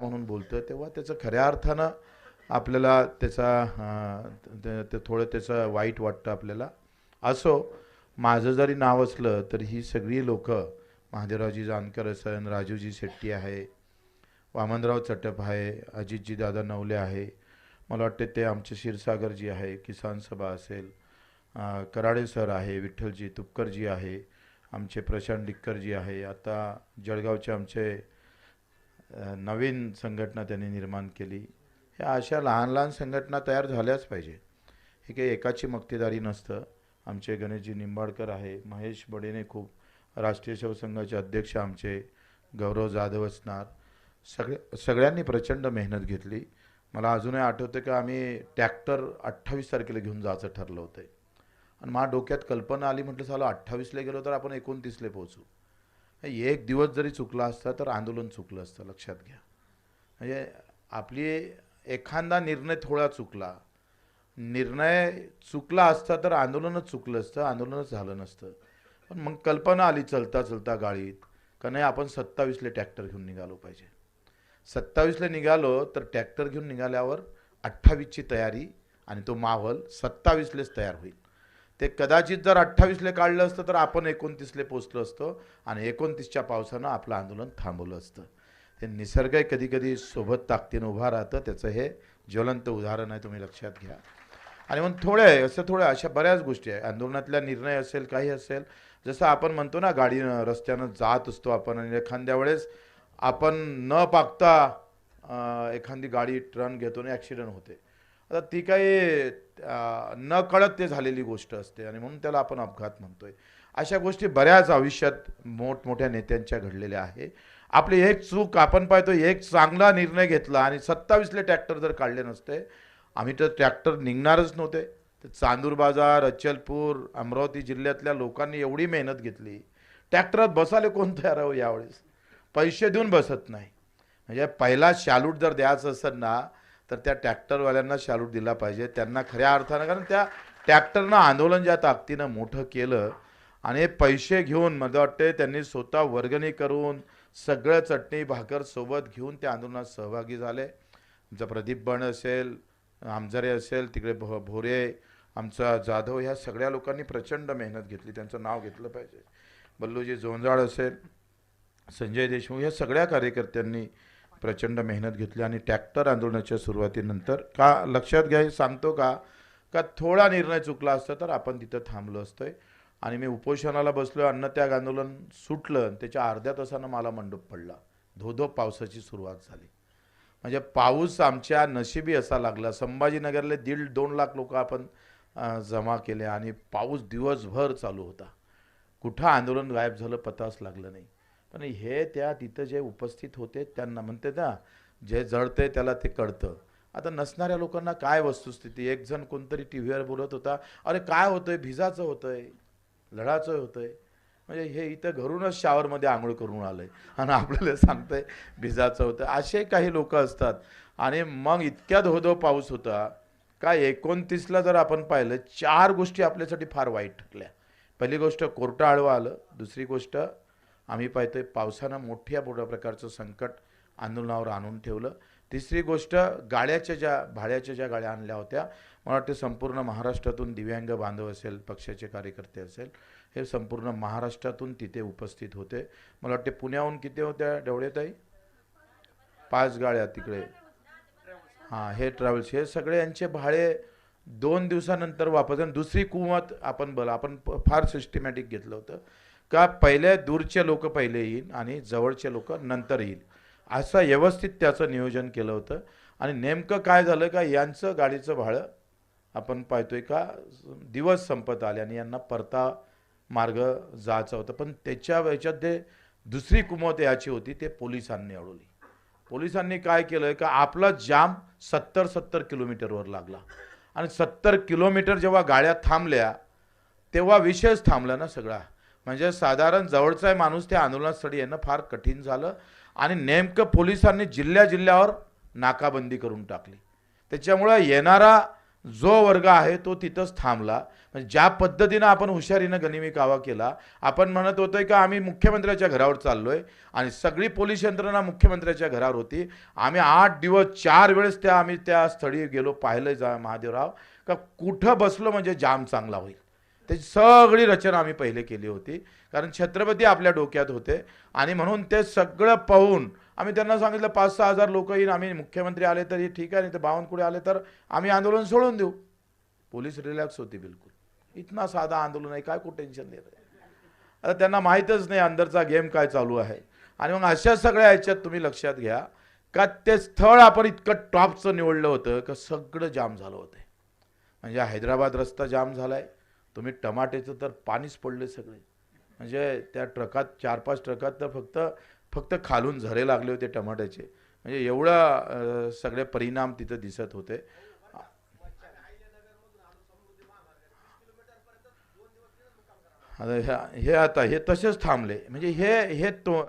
म्हणून बोलतो तेव्हा त्याचं खऱ्या अर्थानं आपल्याला त्याचा ते- ते थोडं त्याचं वाईट वाटतं आपल्याला. असो माझं जरी नाव असलं तर ही सगळी लोक महादेवरावजी जानकर असन राजूजी शेट्टी आहे वामनराव चटप आहे अजितजी दादा नवले आहे मला वाटते ते आमचे क्षीरसागरजी आहे किसान सभा असेल कराडे सर आहे विठ्ठलजी तुपकरजी आहे आमचे प्रशांत डिक्करजी आहे आता जळगावचे आमचे नवीन संघटना त्यांनी निर्माण केली. ह्या अशा लहान लहान संघटना तयार झाल्याच पाहिजे. हे काही एकाची मक्तेदारी नसतं. आमचे गणेशजी निंबाडकर आहे महेश बडेने खूप राष्ट्रीय शिवसंघाचे अध्यक्ष आमचे गौरव जाधव असणार. सगळे सगळ्यांनी प्रचंड मेहनत घेतली. मला अजूनही आठवतं की आम्ही टॅक्टर अठ्ठावीस तारखेला घेऊन जायचं ठरलं होतं. आणि माझ्या डोक्यात कल्पना आली म्हटलं चालू अठ्ठावीसला गेलो तर आपण एकोणतीसला पोहोचू. एक दिवस जरी चुकला असता तर आंदोलन चुकलं असतं. लक्षात घ्या. म्हणजे आपली एखादा निर्णय थोडा चुकला. निर्णय चुकला असता तर आंदोलनच चुकलं असतं आंदोलनच झालं नसतं. पण मग कल्पना आली चलता चलता गाडीत का नाही आपण सत्तावीसले ट्रॅक्टर घेऊन निघालो पाहिजे. सत्तावीसला निघालो तर ट्रॅक्टर घेऊन निघाल्यावर अठ्ठावीसची तयारी आणि तो माहोल सत्तावीसलेच तयार होईल. ते कदाचित जर अठ्ठावीसले काढलं असतं तर आपण एकोणतीसले पोचलो असतो आणि एकोणतीसच्या पावसानं आपलं आंदोलन थांबवलं असतं. हे निसर्ग कधी कधी सोबत ताकदीनं उभा राहतं त्याचं हे ज्वलंत उदाहरण आहे तुम्ही लक्षात घ्या. आणि मग थोड्या आहे असं थोड्या अशा बऱ्याच गोष्टी आहे. आंदोलनातल्या निर्णय असेल काही असेल जसं आपण म्हणतो ना गाडी रस्त्यानं जात असतो आपण आणि एखाद्या वेळेस आपण न पाकता एखादी गाडी टर्न घेतो आणि ॲक्सिडेंट होते. आता ती काही न कळत ते झालेली गोष्ट असते आणि म्हणून त्याला आपण अपघात म्हणतोय. अशा गोष्टी बऱ्याच आयुष्यात मोठमोठ्या नेत्यांच्या घडलेल्या आहे. आपली एक चूक आपण पाहतो एक चांगला निर्णय घेतला आणि सत्तावीसले ट्रॅक्टर जर काढले नसते आम्ही तर ट्रॅक्टर निघणारच नव्हते. तर चांदूर बाजार अचलपूर अमरावती जिल्ह्यातल्या लोकांनी एवढी मेहनत घेतली. ट्रॅक्टरात बसायला कोण तयार हो यावेळेस? पैसे देऊन बसत नाही. म्हणजे पहिला शालूट जर द्यायचं असेल ना तर त्या ट्रॅक्टरवाल्यांना शालूट दिला पाहिजे. त्यांना खऱ्या अर्थानं कारण त्या ट्रॅक्टरनं आंदोलन ज्या ताकदीनं मोठं केलं आणि पैसे घेऊन मला वाटते त्यांनी स्वतः वर्गणी करून सगळं चटणी भाकर सोबत घेऊन त्या आंदोलनात सहभागी झाले. आमचा प्रदीप बण असेल आमजारे असेल तिकडे भो भोरे आमचा जाधव ह्या सगळ्या लोकांनी प्रचंड मेहनत घेतली. त्यांचं नाव घेतलं पाहिजे. बल्लूजी जोंजाळ असेल संजय देशमुख या सगळ्या कार्यकर्त्यांनी प्रचंड मेहनत घेतली आणि ट्रॅक्टर आंदोलनाच्या सुरुवातीनंतर का लक्षात घ्या हे सांगतो का? का थोडा निर्णय चुकला असता तर आपण तिथं थांबलो असतोय. आणि मी उपोषणाला बसलो अन्नत्याग आंदोलन सुटलं आणि त्याच्या अर्ध्या तासानं मला मंडप पडला. धोधो पावसाची सुरुवात झाली. म्हणजे पाऊस आमच्या नशिबी असा लागला. संभाजीनगरले दीड दोन लाख लोक आपण जमा केले आणि पाऊस दिवसभर चालू होता. कुठं आंदोलन गायब झालं पताच लागलं नाही. पण हे त्या तिथं जे उपस्थित होते त्यांना म्हणते ना जे जळतंय त्याला ते कळतं. आता नसणाऱ्या लोकांना काय वस्तुस्थिती? एक जण कोणतरी टी व्हीवर बोलत होता अरे काय होतंय? भिजाचं होतंय. लढाचं होतंय. म्हणजे हे इथं घरूनच शावरमध्ये आंघोळ करून आलंय. आणि आपल्याला सांगतंय भिजाचं होतं असे काही लोक असतात. आणि मग इतक्या धोधो पाऊस होता का एकोणतीसला जर आपण पाहिलं चार गोष्टी आपल्यासाठी फार वाईट ठरल्या. पहिली गोष्ट कोर्टा आळवा आलं. दुसरी गोष्ट आम्ही पाहतोय पावसानं मोठ्या मोठ्या प्रकारचं संकट आंदोलनावर आणून ठेवलं. तिसरी गोष्ट गाड्याच्या ज्या भाड्याच्या ज्या गाड्या आणल्या होत्या मला वाटतं संपूर्ण महाराष्ट्रातून दिव्यांग बांधव असेल पक्षाचे कार्यकर्ते असेल हे संपूर्ण महाराष्ट्रातून तिथे उपस्थित होते. मला वाटते पुण्याहून किती होत्या डवळेताई पाच गाड्या तिकडे. हां हे ट्रॅव्हल्स हे सगळे यांचे भाडे दोन दिवसानंतर वापस आणि दुसरी कुमत आपण बोला आपण फार सिस्टमॅटिक घेतलं होतं. का पहिल्या दूरचे लोक पहिले येईल आणि जवळचे लोक नंतर येईल? असं व्यवस्थित त्याचं नियोजन केलं होतं. आणि नेमकं काय झालं का यांचं गाडीचं भाडं आपण पाहतोय का दिवस संपत आले आणि यांना परता मार्ग जायचा होता. पण त्याच्या याच्यात ते दुसरी कुमत याची होती ते पोलिसांनी अडवली. पोलिसांनी काय केलं का आपला जाम सत्तर सत्तर किलोमीटरवर लागला. आणि सत्तर किलोमीटर जेव्हा गाड्या थांबल्या तेव्हा विषयच थांबला ना सगळा. म्हणजे साधारण जवळचा माणूस त्या आंदोलनास्थळी येणं फार कठीण झालं आणि नेमकं पोलिसांनी जिल्ह्या जिल्ह्यावर नाकाबंदी करून टाकली. त्याच्यामुळं येणारा जो वर्ग आहे तो तिथंच थांबला. म्हणजे ज्या पद्धतीनं आपण हुशारीनं गनिमी कावा केला आपण म्हणत होतो का आम्ही मुख्यमंत्र्याच्या घरावर चाललो आहे आणि सगळी पोलीस यंत्रणा मुख्यमंत्र्याच्या घरावर होती. आम्ही आठ दिवस चार वेळेस त्या आम्ही त्या स्थळी गेलो पाहिलं जा महादेवराव का कुठं बसलो म्हणजे जाम चांगला होईल. त्याची सगळी रचना आम्ही पहिले केली होती. कारण छत्रपती आपल्या डोक्यात होते. आणि म्हणून ते सगळं पाहून आम्ही त्यांना सांगितलं पाच सहा हजार लोक येईन आम्ही मुख्यमंत्री आले तरी ठीक आहे नाही तर बावनकुळे आले तर आम्ही आंदोलन सोडून देऊ. पोलीस रिलॅक्स होती बिलकुल. इतना साधा आंदोलन आहे काय खूप टेन्शन नाही आता त्यांना माहीतच नाही अंदरचा गेम काय चालू आहे. आणि मग अशा सगळ्या याच्यात तुम्ही लक्षात घ्या का ते स्थळ आपण इतकं टॉपचं निवडलं होतं का सगळं जाम झालं होतं. म्हणजे हैदराबाद रस्ता जाम झाला आहे तुम्ही टमाट्याचं तर पाणीच पडले सगळे. म्हणजे त्या ट्रकात चार पाच ट्रकात तर फक्त फक्त खालून झरे लागले होते टमाट्याचे. म्हणजे एवढा सगळे परिणाम तिथं दिसत होते. हे आता हे तसेच थांबले. म्हणजे हे हे तो